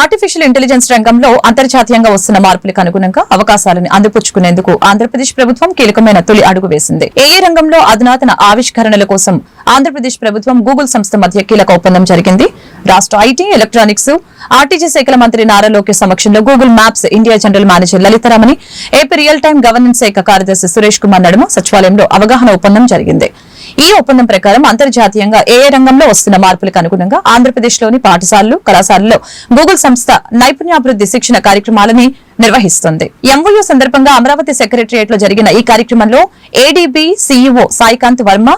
Artificial intelligence రంగంలో అంతర్జాతీయంగా వస్తున్న మార్పులకు అనుగుణంగా అవకాశాలను అందిపుచ్చుకునేందుకు ఆంధ్రప్రదేశ్ ప్రభుత్వం కీలకమైన తొలి అడుగు వేసింది. ఏఏ రంగంలో అధునాతన ఆవిష్కరణల కోసం ఆంధ్రప్రదేశ్ ప్రభుత్వం గూగుల్ సంస్థ మధ్య కీలక ఒప్పందం జరిగింది. రాష్ట్ర ఐటీ ఎలక్ట్రానిక్స్ ఆర్టీజీ శాఖల మంత్రి నారా లోకేష్ సమక్షంలో Google Maps India general manager లలితారామని AP real time governance శాఖ కార్యదర్శి సురేష్ కుమార్ నడుమ సచివాలయంలో అవగాహన ఒప్పందం జరిగింది. ఈ ఒప్పందం ప్రకారం అంతర్జాతీయంగా ఏ రంగంలో వస్తున్న మార్పులకు అనుగుణంగా ఆంధ్రప్రదేశ్లోని పాఠశాలలు కళాశాలల్లో గూగుల్ సంస్థ నైపుణ్యాభివృద్ధి శిక్షణ కార్యక్రమాలని నిర్వహిస్తుంది. ఎంఓయూ సందర్భంగా అమరావతి సెక్రటరియట్లో జరిగిన ఈ కార్యక్రమంలో ADB CEO Saikanth Varma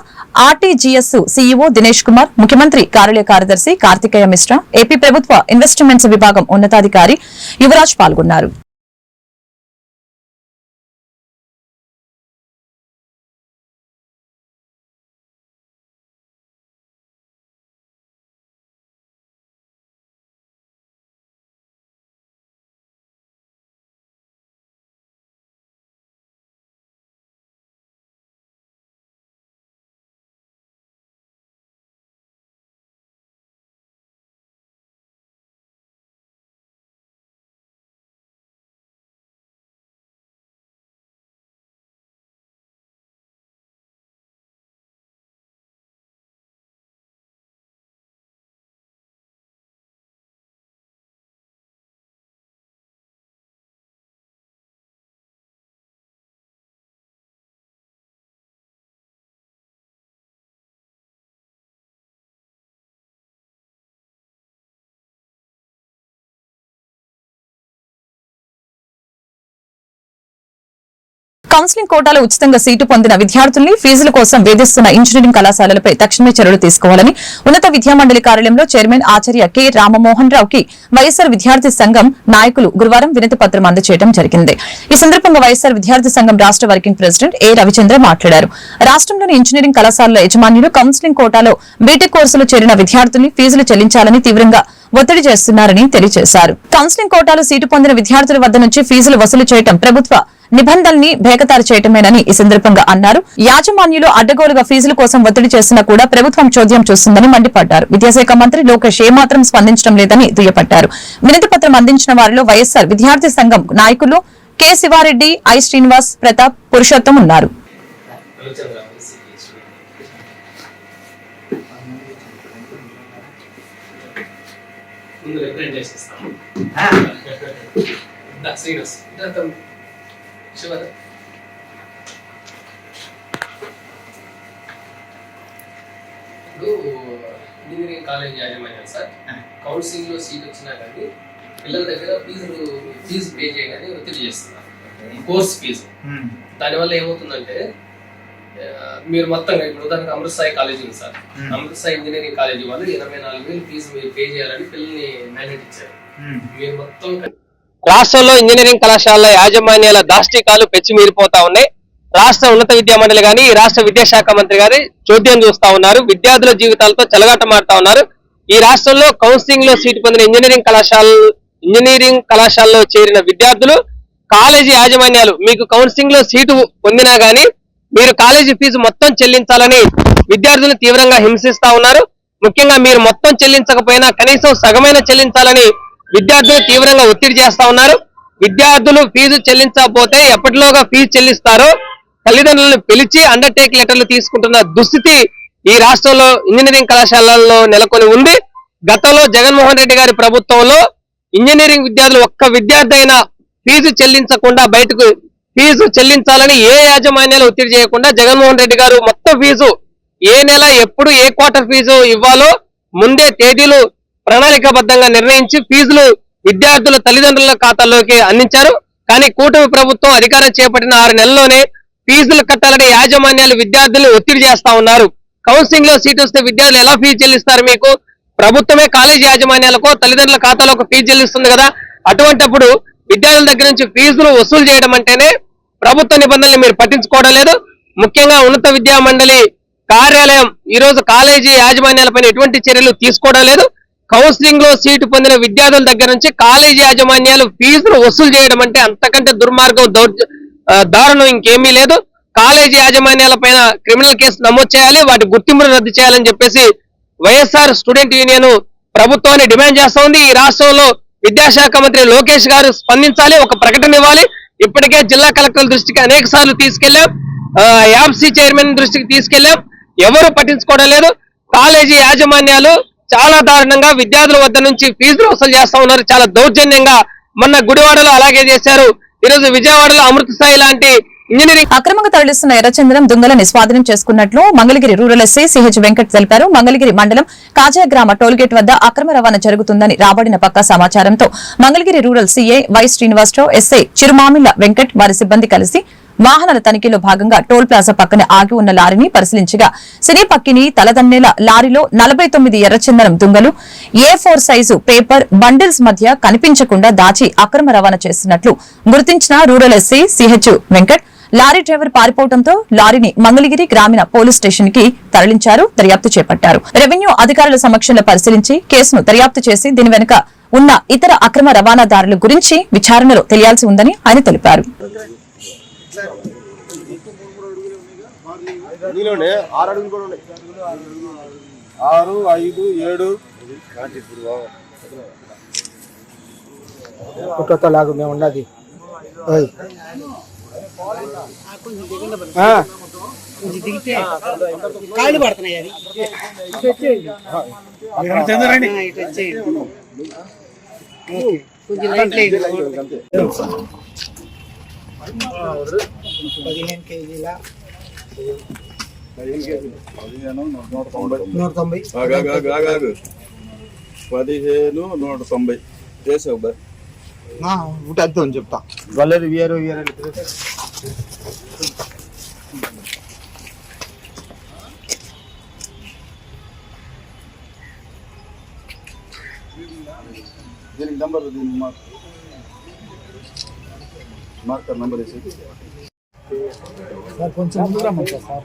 RTGS CEO Dinesh Kumar ముఖ్యమంత్రి కార్యాలయ కార్యదర్శి కార్తికేయ మిశ్రా ఏపీ ప్రభుత్వ ఇన్వెస్ట్మెంట్స్ విభాగం ఉన్నతాధికారి యువరాజ్ పాల్గొన్నారు. కౌన్సిలింగ్ కోటాలో ఉచితంగా సీటు పొందిన విద్యార్థుల్ని ఫీజుల కోసం వేధిస్తున్న ఇంజనీరింగ్ కళాశాలలపై తక్షణమే చర్యలు తీసుకోవాలని ఉన్నత విద్యామండలి కార్యాలయంలో చైర్మన్ ఆచార్య కె రామమోహన్ రావుకి వైఎస్సార్ విద్యార్థి సంఘం నాయకులు గురువారం వినతి పత్రం అందజేయడం జరిగింది. ఈ సందర్భంగా వైఎస్సార్ విద్యార్థి సంఘం రాష్ట్ర వర్కింగ్ ప్రెసిడెంట్ ఏ రవిచంద్ర మాట్లాడారు. రాష్ట్రంలోని ఇంజనీరింగ్ కళాశాలల యజమానులు కౌన్సిలింగ్ కోటాలో బీటెక్ కోర్సులో చేరిన విద్యార్థుల్ని ఫీజులు చెల్లించాలని తీవ్రంగా ఒత్తిడి చేస్తున్నారని తెలియజేశారు. కౌన్సిలింగ్ కోటాలో సీటు పొందిన విద్యార్థుల వద్ద నుంచి ఫీజులు వసూలు చేయడం ప్రభుత్వ నిబంధనల్ని భేకతారు చేయటమేనని ఈ సందర్భంగా అన్నారు. యాజమాన్యులు అడ్డగోలుగా ఫీజుల కోసం ఒత్తిడి చేసినా కూడా ప్రభుత్వం చోద్యం చూస్తుందని మండిపడ్డారు. విద్యాశాఖ మంత్రి లోకేష్ ఏమాత్రం స్పందించడం లేదని దుయ్యపట్టారు. వినతి పత్రం అందించిన వారిలో వైఎస్సార్ విద్యార్థి సంఘం నాయకులు కె శివారెడ్డి ఐ శ్రీనివాస్ ప్రతాప్ పురుషోత్తం ఉన్నారు. ముందు రిప్రజెంటేషన్ ఇస్తాం దా, శ్రీనివాస్. తమ్. శివ. ఇప్పుడు ఇంజనీరింగ్ కాలేజ్ యాజమాన్యం సార్. కౌన్సిలింగ్లో సీట్ వచ్చినా కానీ పిల్లల దగ్గర ఫీజులు ఫీజు పే చేయగానే ఒత్తిడి చేస్తున్నారు. Course fee. దానివల్ల ఏమవుతుందంటే మీరు మొత్తంగా ఇప్పుడు ఉదాహరణకు అమృత్ సాయి కాలేజీ ఉంది sir. Amrit Sai engineering college వాళ్ళు ఇరవై నాలుగు వేలు ఫీజు మీరు పే చేయాలని పిల్లల్ని మ్యాండేట్ ఇచ్చారు. మీరు మొత్తం రాష్ట్రంలో ఇంజనీరింగ్ కళాశాలల యాజమాన్యాల దాష్టికాలు పెచ్చిమీరిపోతా ఉన్నాయి. రాష్ట్ర ఉన్నత విద్యా మండలి గాని రాష్ట్ర విద్యాశాఖ మంత్రి గారి చోద్యం చూస్తా ఉన్నారు. విద్యార్థుల జీవితాలతో చెలగాటమాడుతా ఉన్నారు. ఈ రాష్ట్రంలో కౌన్సిలింగ్లో సీటు పొందిన ఇంజనీరింగ్ కళాశాల ఇంజనీరింగ్ కళాశాలలో చేరిన విద్యార్థులు కాలేజీ యాజమాన్యాలు మీకు కౌన్సిలింగ్లో సీటు పొందినా గానీ మీరు కాలేజీ ఫీజు మొత్తం చెల్లించాలని విద్యార్థులు తీవ్రంగా హింసిస్తా ఉన్నారు. ముఖ్యంగా మీరు మొత్తం చెల్లించకపోయినా కనీసం సగమైన చెల్లించాలని విద్యార్థులు తీవ్రంగా ఒత్తిడి చేస్తా ఉన్నారు. విద్యార్థులు ఫీజు చెల్లించకపోతే ఎప్పటిలోగా ఫీజు చెల్లిస్తారో తల్లిదండ్రులను పిలిచి అండర్టేక్ లెటర్లు తీసుకుంటున్న దుస్థితి ఈ రాష్ట్రంలో ఇంజనీరింగ్ కళాశాలల్లో నెలకొని ఉంది. గతంలో జగన్మోహన్ రెడ్డి గారి ప్రభుత్వంలో ఇంజనీరింగ్ విద్యార్థులు ఒక్క విద్యార్థి అయినా ఫీజు చెల్లించకుండా బయటకు ఫీజు చెల్లించాలని ఏ యాజమాన్యాలు ఒత్తిడి చేయకుండా జగన్మోహన్ రెడ్డి గారు మొత్తం ఫీజు ఏ నెల ఎప్పుడు ఏ క్వార్టర్ ఫీజు ఇవ్వాలో ముందే తేదీలు ప్రణాళికాబద్ధంగా నిర్ణయించి ఫీజులు విద్యార్థుల తల్లిదండ్రుల ఖాతాల్లోకి అందించారు. కానీ కూటమి ప్రభుత్వం అధికారం చేపట్టిన ఆరు నెలల్లోనే ఫీజులు కట్టాలని యాజమాన్యాలు విద్యార్థులు ఒత్తిడి చేస్తా ఉన్నారు. కౌన్సిలింగ్లో సీట్ వస్తే విద్యార్థులు ఎలా ఫీజు చెల్లిస్తారు మీకు? ప్రభుత్వమే కాలేజీ యాజమాన్యాలకు తల్లిదండ్రుల ఖాతాలకు ఫీజు చెల్లిస్తుంది కదా. అటువంటప్పుడు విద్యార్థుల దగ్గర నుంచి ఫీజులు వసూలు చేయడం అంటేనే ప్రభుత్వ నిబంధనలు మీరు పట్టించుకోవడం లేదు. ముఖ్యంగా ఉన్నత విద్యా మండలి కార్యాలయం ఈ రోజు కాలేజీ యాజమాన్యాలపైన ఎటువంటి చర్యలు తీసుకోవడం లేదు. కౌన్సిలింగ్లో సీటు పొందిన విద్యార్థుల దగ్గర నుంచి కాలేజీ యాజమాన్యాలు ఫీజులు వసూలు చేయడం అంటే అంతకంటే దుర్మార్గం దౌర్జ దారుణం ఇంకేమీ లేదు. కాలేజీ యాజమాన్యాల పైన క్రిమినల్ కేసు నమోదు చేయాలి వాటి గుర్తింపును రద్దు చేయాలని చెప్పేసి వైఎస్ఆర్ స్టూడెంట్ యూనియన్ ప్రభుత్వాన్ని డిమాండ్ చేస్తోంది ఈ రాష్ట్రంలో విద్యాశాఖ మంత్రి లోకేష్ గారు స్పందించాలి ఒక ప్రకటన ఇవ్వాలి. ఇప్పటికే జిల్లా కలెక్టర్ దృష్టికి అనేక సార్లు తీసుకెళ్ళాం యాప్సీ చైర్మన్ దృష్టికి తీసుకెళ్ళాం ఎవరు పట్టించుకోవడం లేదు. కాలేజీ యాజమాన్యాలు చాలా దారుణంగా విద్యార్థుల వద్ద నుంచి ఫీజులు వసూలు చేస్తా ఉన్నారు. చాలా దౌర్జన్యంగా మొన్న గుడివాడలో అలాగే చేశారు. ఈరోజు విజయవాడలో అమృత స్థాయి లాంటి ఇంజనీరింగ్ అక్రమంగా తరలిస్తున్న ఎర్రచందనం దుంగలని స్వాధీనం చేసుకున్నట్లు Mangalagiri rural SC CH Venkat తెలిపారు. మంగళగిరి మండలం కాజా గ్రామ టోల్గేట్ వద్ద అక్రమ రవాణా జరుగుతుందని రాబడిన పక్కా సమాచారంతో Mangalagiri rural CI Y Srinivasarao SI Chirumamilla Venkat వారి సిబ్బంది కలిసి వాహనాల తనిఖీలో భాగంగా టోల్ ప్లాజా పక్కన ఆగి ఉన్న లారీని పరిశీలించగా సినీ పక్కిని తలదన్నేల లారీలో నలభై తొమ్మిది ఎర్రచందనం దుంగలు A four size paper bundles మధ్య కనిపించకుండా దాచి అక్రమ రవాణా చేస్తున్నట్లు గుర్తించిన rural SC CH Venkat lorry driver పారిపోవడంతో లారీని మంగళగిరి గ్రామీణ పోలీస్ స్టేషన్కి తరలించారు దర్యాప్తు చేపట్టారు. రెవెన్యూ అధికారుల సమక్షంలో పరిశీలించి కేసును దర్యాప్తు చేసి దీని వెనుక ఉన్న ఇతర అక్రమ రవాణాదారుల గురించి విచారణలో తెలియాల్సి ఉందని ఆయన తెలిపారు. నీలోనే ఆరు అడుగులు కూడా ఉన్నాయి. ఆరు ఐదు ఏడు. ఫోటోతో లాగు మేము ఉన్నది. ఓయ్. ఆ. కాయలు పడుతున్నాయి అది ఇటు వచ్చేయండి. కొంచెం పదిహేను కేజీల పదిహేను నూట తొంభై. పదిహేను నూట తొంభై చేసావు బా ఒకటి అర్థం అని చెప్తా. గొల్లది వేరు వేరు దీనికి నంబర్ దీనికి మార్క్ మార్కర్ నంబర్ వేసి కొంచెం సార్.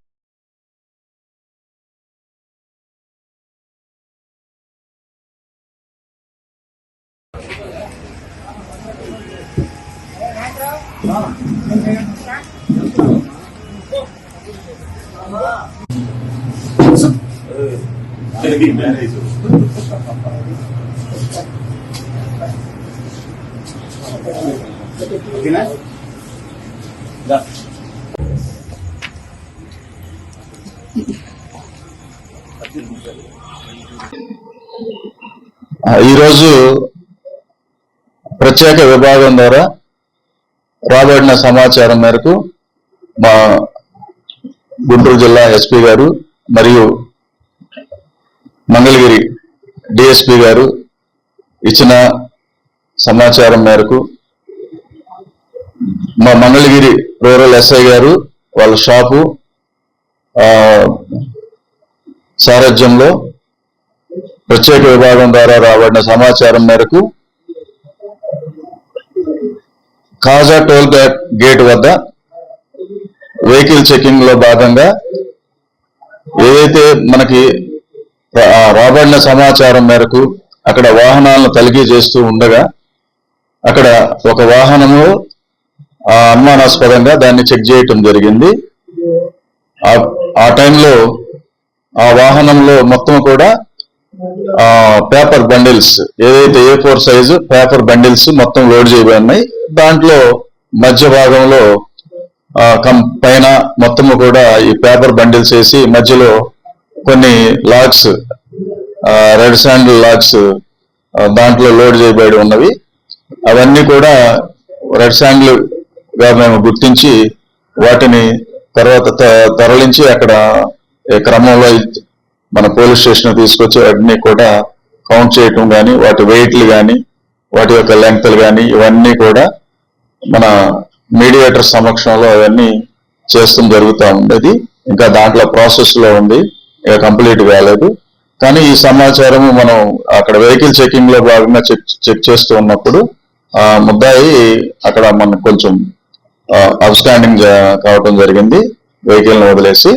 రెండు మంది ఈరోజు ప్రత్యేక విభాగం ద్వారా రాబడిన సమాచారం మేరకు మా గుంటూరు జిల్లా ఎస్పీ గారు మరియు మంగళగిరి డిఎస్పి గారు ఇచ్చిన సమాచారం మేరకు మా మంగళగిరి రూరల్ ఎస్ఐ గారు వాళ్ళ షాపు సారథ్యంలో ప్రత్యేక విభాగం ద్వారా రాబడిన సమాచారం మేరకు కాజా టోల్ గేట్ వద్ద వెహికల్ చెకింగ్లో భాగంగా ఏదైతే మనకి రాబడిన సమాచారం మేరకు అక్కడ వాహనాలను తనిఖీ చేస్తూ ఉండగా అక్కడ ఒక వాహనము ఆ అనుమానాస్పదంగా దాన్ని చెక్ చేయటం జరిగింది. ఆ- ఆ టైంలో ఆ వాహనంలో మొత్తం కూడా ఆ పేపర్ బండిల్స్ ఏదైతే A four size paper bundles మొత్తం లోడ్ చేయబడి ఉన్నాయి దాంట్లో మధ్య భాగంలో ఆ, కం- పైన మొత్తము కూడా ఈ పేపర్ బండిల్స్ వేసి మధ్యలో కొన్ని లాక్స్ రెడ్ శాండిల్ లాక్స్ దాంట్లో లోడ్ చేయబడి ఉన్నవి. అవన్నీ కూడా రెడ్ శాండిల్గా మేము గుర్తించి వాటిని తర్వాత త- తరలించి అక్కడ ఈ క్రమంలో మన పోలీస్ స్టేషన్ తీసుకొచ్చి వాటిని కూడా కౌంట్ చేయటం కానీ వాటి వెయిట్లు కానీ వాటి యొక్క లెంగ్త్లు కానీ ఇవన్నీ కూడా మన మీడియేటర్ సమక్షంలో అవన్నీ చేస్తాం జరుగుతూ ఉండేది. ఇంకా దాంట్లో ప్రాసెస్లో ఉంది. కంప్లీట్ కాలేదు. కానీ ఈ సమాచారం మనం అక్కడ వెహికల్ చెకింగ్లో భాగంగా చెక్ చెక్ చేస్తూ ఉన్నప్పుడు ముద్దాయి అక్కడ మనకు కొంచెం అబ్స్టాండింగ్ కావటం జరిగింది. వెహికల్ వదిలేసి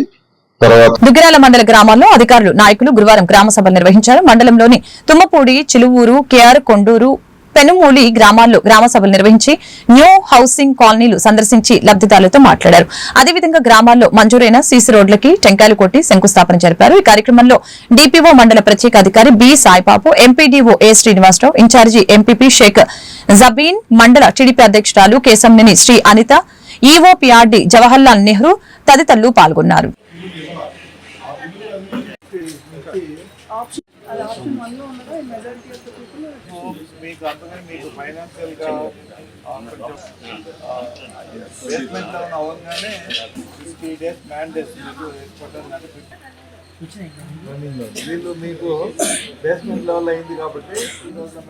తర్వాత దుగ్గిరాల మండల గ్రామాల్లో అధికారులు నాయకులు గురువారం గ్రామ సభలు నిర్వహించారు. మండలంలోని తుమ్మపూడి చిలువూరు కేఆర్ కొండూరు పెనుమూలి గ్రామాల్లో గ్రామ సభలు నిర్వహించి న్యూ హౌసింగ్ కాలనీలు సందర్శించి లబ్దిదారులతో మాట్లాడారు. అదేవిధంగా గ్రామాల్లో మంజూరైన సీసీ రోడ్లకి టెంకాయలు కొట్టి శంకుస్థాపన జరిపారు. ఈ కార్యక్రమంలో డిపిఓ మండల ప్రత్యేక అధికారి B Saibaba MPDO A Srinivasarao incharge MPP Shaik Jabeen మండల టీడీపీ అధ్యక్షురాలు కేశంనేని శ్రీ అనిత ఈఓపిఆర్డి జవహర్లాల్ నెహ్రూ తదితరులు పాల్గొన్నారు. మీకు అంతగా మీకు ఫైనాన్షియల్గా ఆ, కొంచెం బేస్మెంట్లో అవ్వగానే ఫిఫ్టీ డేస్ మ్యాండేస్ మీకు వేసుకోవడం వీళ్ళు మీకు బేస్మెంట్ లెవెల్ అయింది కాబట్టి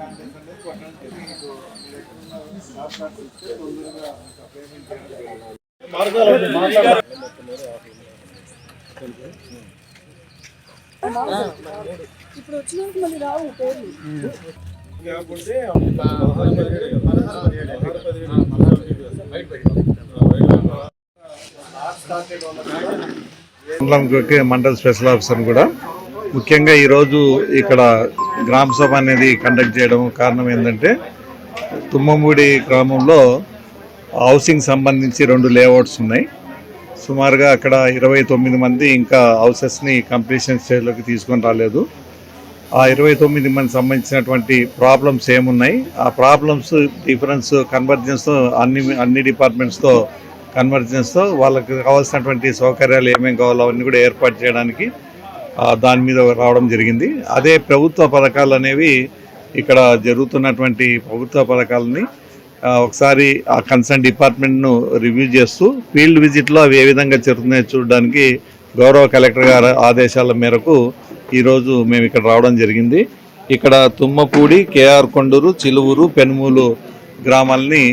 అనేది కొట్టడానికి మీకు మీరు ఎక్కడున్న స్టాఫ్ కార్డు ఇస్తే తొందరగా పేమెంట్ చేయడం కాకుంటే మండలంకి మండల స్పెషల్ ఆఫీసర్ కూడా. ముఖ్యంగా ఈరోజు ఇక్కడ గ్రామ సభ అనేది కండక్ట్ చేయడం కారణం ఏంటంటే తుమ్మమూడి గ్రామంలో హౌసింగ్ సంబంధించి రెండు లేఅవుట్స్ ఉన్నాయి. సుమారుగా అక్కడ ఇరవై తొమ్మిది మంది ఇంకా హౌసెస్ని కంప్లీషన్ స్టేజ్లోకి తీసుకొని రాలేదు. ఆ ఇరవై తొమ్మిది మంది సంబంధించినటువంటి ప్రాబ్లమ్స్ ఏమున్నాయి? ఆ ప్రాబ్లమ్స్ డిఫరెన్స్ కన్వర్జెన్స్తో అన్ని అన్ని డిపార్ట్మెంట్స్తో కన్వర్జెన్స్తో వాళ్ళకి కావాల్సినటువంటి సౌకర్యాలు ఏమేమి కావాలో అవన్నీ కూడా ఏర్పాటు చేయడానికి దాని మీద రావడం జరిగింది. అదే ప్రభుత్వ పథకాలు అనేవి ఇక్కడ జరుగుతున్నటువంటి ప్రభుత్వ పథకాలని ఒకసారి ఆ కన్సర్న్ డిపార్ట్మెంట్ను రివ్యూ చేస్తూ ఫీల్డ్ విజిట్లో అవి ఏ విధంగా జరుగుతున్నాయో చూడడానికి గౌరవ కలెక్టర్ గారి ఆదేశాల మేరకు ఈరోజు మేము ఇక్కడ రావడం జరిగింది. ఇక్కడ తుమ్మపూడి కేఆర్ కొండూరు చిలువురు పెనుమూలు గ్రామాలని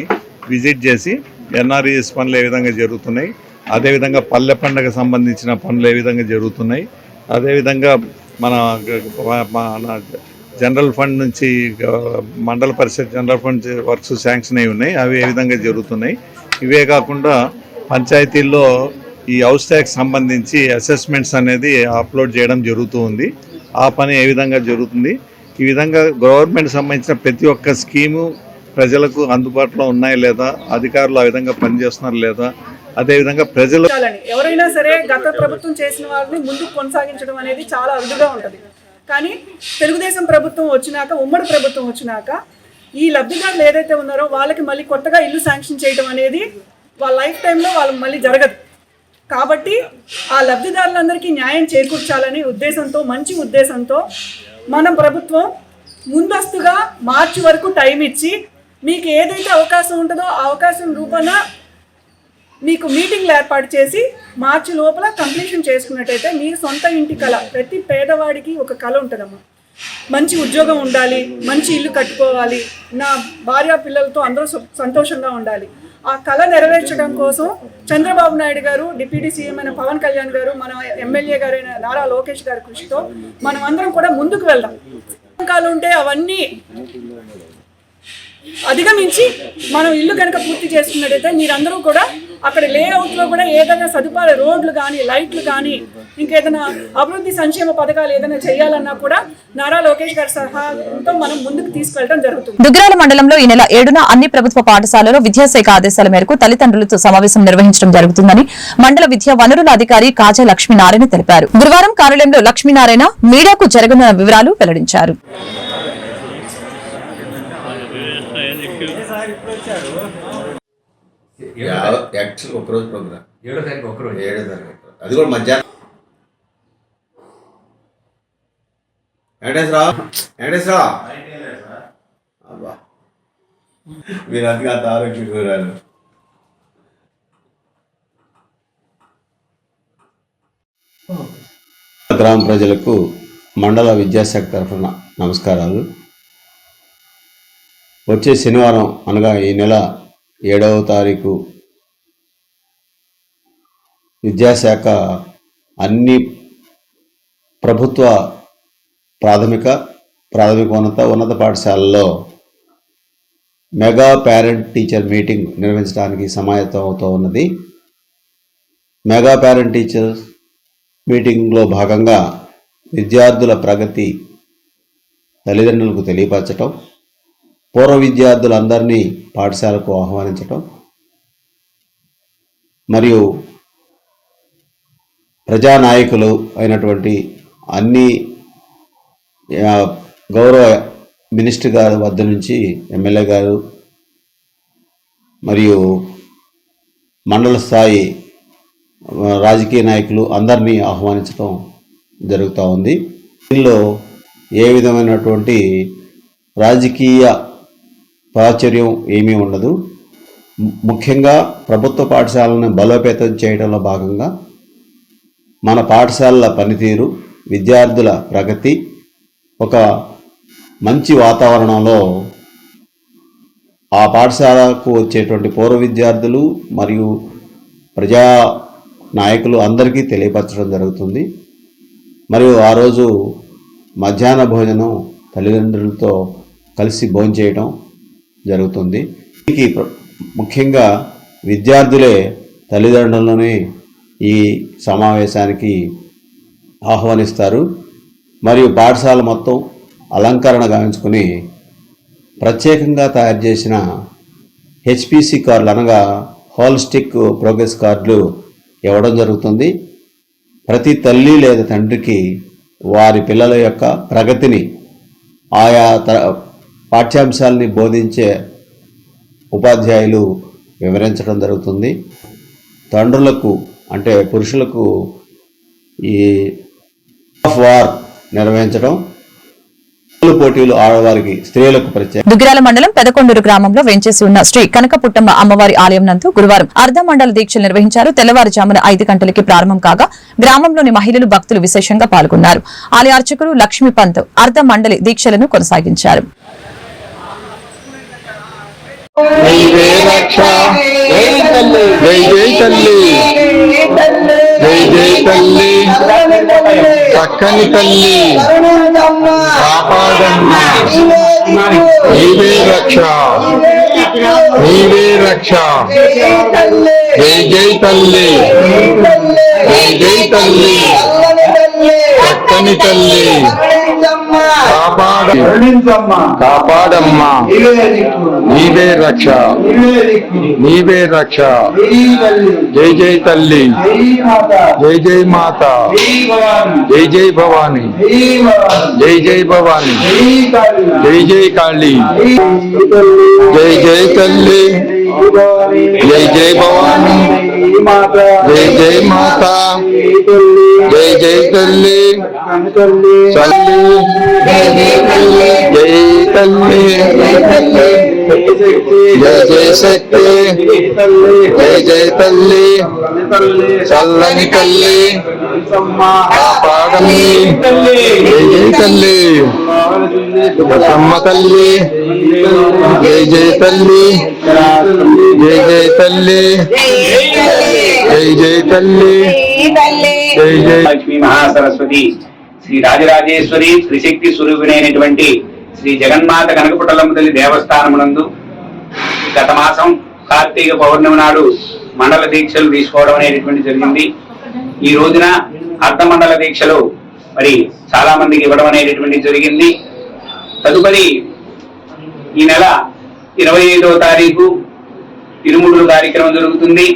విజిట్ చేసి ఎన్ఆర్ఈఎస్ పనులు ఏ విధంగా జరుగుతున్నాయి అదేవిధంగా పల్లె పండుగ సంబంధించిన పనులు ఏ విధంగా జరుగుతున్నాయి అదేవిధంగా మన మన జనరల్ ఫండ్ నుంచి మండల పరిషత్ జనరల్ ఫండ్ వర్క్స్ శాంక్షన్ అయి ఉన్నాయి అవి ఏ విధంగా జరుగుతున్నాయి. ఇవే కాకుండా పంచాయతీల్లో ఈ హౌస్ ట్యాక్స్ సంబంధించి అసెస్మెంట్స్ అనేది అప్లోడ్ చేయడం జరుగుతూ ఉంది. ఆ పని ఏ విధంగా జరుగుతుంది? ఈ విధంగా గవర్నమెంట్ సంబంధించిన ప్రతి ఒక్క స్కీము ప్రజలకు అందుబాటులో ఉన్నాయా లేదా? అధికారులు ఆ విధంగా పనిచేస్తున్నారు లేదా? అదేవిధంగా ప్రజలు ఎవరైనా సరే గత ప్రభుత్వం చేసిన వారిని ముందుకు కొనసాగించడం అనేది చాలా అరుదుగా ఉంటుంది. కానీ తెలుగుదేశం ప్రభుత్వం వచ్చినాక ఉమ్మడి ప్రభుత్వం వచ్చినాక ఈ లబ్ధిదారులు ఏదైతే ఉన్నారో వాళ్ళకి మళ్ళీ కొత్తగా ఇల్లు శాంక్షన్ చేయడం అనేది వాళ్ళ లైఫ్ టైంలో వాళ్ళు మళ్ళీ జరగదు. కాబట్టి ఆ లబ్ధిదారులందరికీ న్యాయం చేకూర్చాలనే ఉద్దేశంతో మంచి ఉద్దేశంతో మన ప్రభుత్వం ముందస్తుగా మార్చి వరకు టైం ఇచ్చి మీకు ఏదైతే అవకాశం ఉంటుందో ఆ అవకాశం రూపాన మీకు మీటింగ్లు ఏర్పాటు చేసి మార్చి లోపల కంప్లీషన్ చేసుకున్నట్టయితే మీ సొంత ఇంటి కళ ప్రతి పేదవాడికి ఒక కళ ఉంటుందమ్మా. మంచి ఉద్యోగం ఉండాలి మంచి ఇల్లు కట్టుకోవాలి నా భార్య పిల్లలతో అందరూ సంతోషంగా ఉండాలి. ఆ కళ నెరవేర్చడం కోసం చంద్రబాబు నాయుడు గారు డిప్యూటీ సీఎం అయిన పవన్ కళ్యాణ్ గారు మన ఎమ్మెల్యే గారైన నారా లోకేష్ గారి కృషితో మనం అందరం కూడా ముందుకు వెళ్దాం. ఆటంకాలు ఉంటే అవన్నీ అధిగమించి మనం ఇల్లు కనుక పూర్తి చేసుకున్నట్టయితే మీరందరూ కూడా అక్కడ లేఅవుట్లో కూడా ఏదైనా సదుపాయాలు రోడ్లు కానీ లైట్లు కానీ ఇంకేదైనా అభివృద్ధి సంక్షేమ పథకాలు ఏదైనా చేయాలన్నా కూడా నారా లోకేష్ గారి సహాయంతో మనం ముందుకు తీసుకెళ్ళడం జరుగుతుంది. దుగ్గరాల మండలంలో ఈ నెల ఏడున అన్ని ప్రభుత్వ పాఠశాలలో విద్యాశాఖ ఆదేశాల మేరకు తల్లిదండ్రులతో సమావేశం నిర్వహించడం జరుగుతుందని మండల విద్యా వనరుల అధికారి కాజా లక్ష్మీనారాయణ తెలిపారు. గురువారం కార్యాలయంలో లక్ష్మీనారాయణ మీడియాకు జరగనున్న వివరాలు వెల్లడించారు. యాక్చువల్ ఒకరోజు ప్రోగ్రామ్. ఏడో తారీఖు ఒకరోజు ఏడో తారీఖు అది కూడా మధ్యాహ్నం. వెంకటేశ్వరరావు వెంకటేశ్వరరావు అబ్బా. మీరు అందుకే అంత ఆరోగ్యం వివరాలు గ్రామ ప్రజలకు మండల విద్యాశాఖ తరఫున నమస్కారాలు. వచ్చే శనివారం అనగా ఈ నెల ఏడవ తారీఖు విద్యాశాఖ అన్ని ప్రభుత్వ ప్రాథమిక ప్రాథమికోన్నత ఉన్నత పాఠశాలల్లో మెగా పేరెంట్ టీచర్ మీటింగ్ నిర్వహించడానికి సమాయత్తం అవుతూ ఉన్నది. మెగా పేరెంట్ టీచర్స్ మీటింగ్లో భాగంగా విద్యార్థుల ప్రగతి తల్లిదండ్రులకు తెలియపరచటం పూర్వ విద్యార్థులందరినీ పాఠశాలకు ఆహ్వానించటం మరియు ప్రజానాయకులు అయినటువంటి అన్ని గౌరవ మినిస్టర్ గారి వద్ద నుంచి ఎమ్మెల్యే గారు మరియు మండల స్థాయి రాజకీయ నాయకులు అందరినీ ఆహ్వానించడం జరుగుతూ ఉంది. దీనిలో ఏ విధమైనటువంటి రాజకీయ ప్రాచుర్యం ఏమీ ఉండదు. ముఖ్యంగా ప్రభుత్వ పాఠశాలను బలోపేతం చేయడంలో భాగంగా మన పాఠశాలల పనితీరు విద్యార్థుల ప్రగతి ఒక మంచి వాతావరణంలో ఆ పాఠశాలకు వచ్చేటువంటి పూర్వ విద్యార్థులు మరియు ప్రజా నాయకులు అందరికీ తెలియపరచడం జరుగుతుంది. మరియు ఆ రోజు మధ్యాహ్న భోజనం తల్లిదండ్రులతో కలిసి భోంచేయటం జరుగుతుంది. దీనికి ముఖ్యంగా విద్యార్థులే తల్లిదండ్రులని ఈ సమావేశానికి ఆహ్వానిస్తారు. మరియు పాఠశాల మొత్తం అలంకరణ గావించుకుని ప్రత్యేకంగా తయారు చేసిన హెచ్పిసి కార్డులు అనగా హాల్స్టిక్ ప్రోగ్రెస్ కార్డులు ఇవ్వడం జరుగుతుంది. ప్రతి తల్లి లేదా తండ్రికి వారి పిల్లల యొక్క ప్రగతిని ఆయా త పాఠ్యాంశాలని బోధించే ఉపాధ్యాయులు వివరించడం జరుగుతుంది. తండ్రులకు అంటే పురుషులకు ఈ ఆఫ్ వార్ నిర్వహించడం పోటీలు ఆడవారికి స్త్రీలకు ప్రత్యేక దుగ్గిరాల మండలం పెదకొండూరు గ్రామంలో వెంచేసి ఉన్న శ్రీ కనకపుట్టమ్మ అమ్మవారి ఆలయం నందు గురువారం అర్ధ మండల దీక్షలు నిర్వహించారు. తెల్లవారుజామున ఐదు గంటలకి ప్రారంభం కాగా గ్రామంలోని మహిళలు భక్తులు విశేషంగా పాల్గొన్నారు. ఆలయ అర్చకులు లక్ష్మీ పంత్ అర్ధ మండలి దీక్షలను కొనసాగించారు. జై జై తల్లి. జై జై తల్లి. చక్కని తల్లి. కాపాడమ్మా నీవే రక్ష. నీవే రక్ష. జై జై తల్లి. జై జై తల్లి. చక్కని తల్లి. కాపాడ. కాపాడమ్మా. నీవే రక్ష. నీవే రక్ష. జై జై తల్లి. జై జై మాత. జై జై భవాని. జై జై భవాని. జై జై కాళీ. జై జై తల్లి. జై జై భవాని. జై జై మాత. జై జై తల్లి. తల్లి. జై తల్లి. జై జై శక్తి జై జై తల్లి. చల్లని తల్లి కాపాడమి జై జై తల్లి. బసమ్మ తల్లి జై జై తల్లి. జై జై తల్లి జై జై తల్లి జై జై లక్ష్మీ మహాసరస్వతి శ్రీ రాజరాజేశ్వరి త్రిశక్తి స్వరూపిణైనటువంటి శ్రీ జగన్మాత కనకపుట్టలమ్మ తల్లి దేవస్థానమునందు గత మాసం కార్తీక పౌర్ణమి నాడు మండల దీక్షలు తీసుకోవడం అనేటటువంటి జరిగింది. ఈ రోజున అర్ధ మండల దీక్షలు మరి చాలా మందికి ఇవ్వడం అనేటటువంటి జరిగింది. తదుపరి ఈ నెల ఇరవై ఐదవ తారీఖు ఇరుముడులు కార్యక్రమం జరుగుతుంది.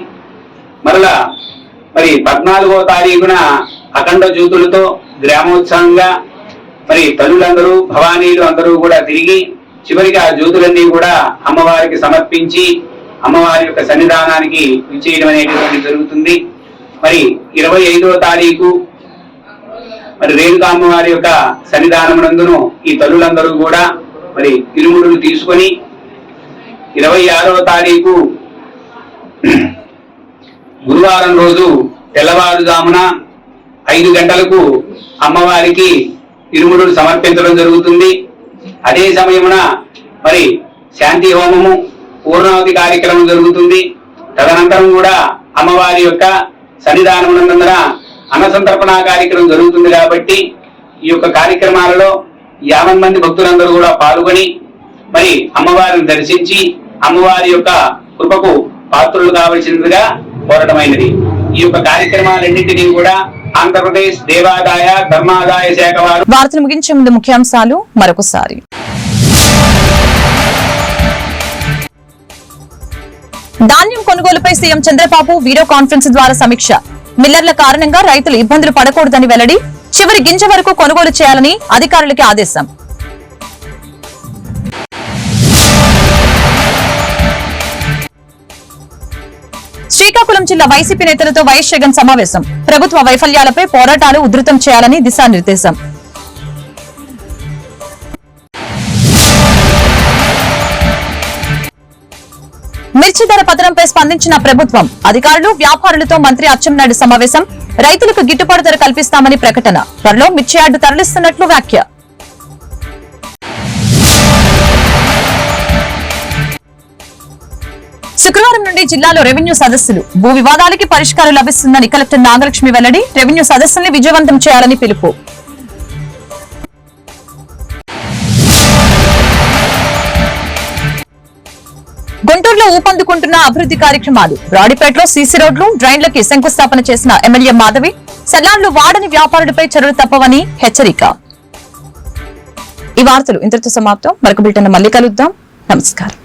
మరలా మరి పద్నాలుగో తారీఖున అఖండ జ్యోతులతో గ్రామోత్సవంగా మరి తల్లులందరూ భవానీలు అందరూ కూడా తిరిగి చివరికి ఆ జ్యోతులన్నీ కూడా అమ్మవారికి సమర్పించి అమ్మవారి యొక్క సన్నిధానానికి విచ్చేయడం అనేటువంటి జరుగుతుంది. మరి ఇరవై ఐదో తారీఖు మరి రేణుకా అమ్మవారి యొక్క సన్నిధానమునందును ఈ తల్లులందరూ కూడా మరి ఇరుముడులు తీసుకొని ఇరవై ఆరవ తారీఖు గురువారం రోజు తెల్లవారుజామున ఐదు గంటలకు అమ్మవారికి ఇరుముడు సమర్పించడం జరుగుతుంది. అదే సమయమున మరి శాంతి హోమము పూర్ణావతి కార్యక్రమం జరుగుతుంది. తదనంతరం కూడా అమ్మవారి యొక్క సన్నిధానమునందున అన్నసంతర్పణ కార్యక్రమం జరుగుతుంది కాబట్టి ఈ యొక్క కార్యక్రమాలలో యాభై మంది భక్తులందరూ కూడా పాల్గొని మరి అమ్మవారిని దర్శించి అమ్మవారి యొక్క కృపకు పాత్రులు కావలసినదిగా కోరటమైనది. ఈ యొక్క కార్యక్రమాలన్నింటినీ కూడా ఆంధ్రప్రదేశ్ దేవాదాయ ధర్మాదాయ శాఖ వారు. వార్తలు ముగించే ముందు ముఖ్యాంశాలు మరొకసారి. ధాన్యం కొనుగోలుపై సీఎం చంద్రబాబు వీడియో కాన్ఫరెన్స్ ద్వారా సమీక్ష. మిల్లర్ల కారణంగా రైతులు ఇబ్బందులు పడకూడదని వెల్లడి చివరి గింజ వరకు కొనుగోలు చేయాలని అధికారులకి ఆదేశం. శ్రీకాకుళం జిల్లా వైసీపీ నేతలతో వైఎస్ జగన్ సమావేశం. ప్రభుత్వ వైఫల్యాలపై పోరాటాలు ఉధృతం చేయాలని దిశానిర్దేశం. మిర్చి ధర పతనంపై స్పందించిన ప్రభుత్వం అధికారులు వ్యాపారులతో మంత్రి అచ్చెన్నాయుడు సమావేశం. రైతులకు గిట్టుబాటు ధర కల్పిస్తామని ప్రకటన. త్వరలో మిర్చి యార్డు తరలిస్తున్నట్లు వ్యాఖ్య. శుక్రవారం నుండి జిల్లాలో రెవెన్యూ సదస్సులు. భూ వివాదాలకి పరిష్కారం లభిస్తుందని కలెక్టర్ నాగలక్ష్మి వెల్లడి రెవెన్యూ సదస్సుల్ని విజయవంతం చేయాలని పిలుపు. గుంటూరులో ఊపందుకుంటున్న అభివృద్ధి కార్యక్రమాలు. రాడిపేటలో సీసీ రోడ్లు డ్రైన్లకి శంకుస్థాపన చేసిన ఎమ్మెల్యే మాధవి సలాన్లు వాడని వ్యాపారులపై చర్యలు తప్పవని హెచ్చరిక. ఈ వార్తలు ఇంతటితో సమాప్తం. మరొక బిల్టన్ మళ్ళీ కలుద్దాం. నమస్కారం.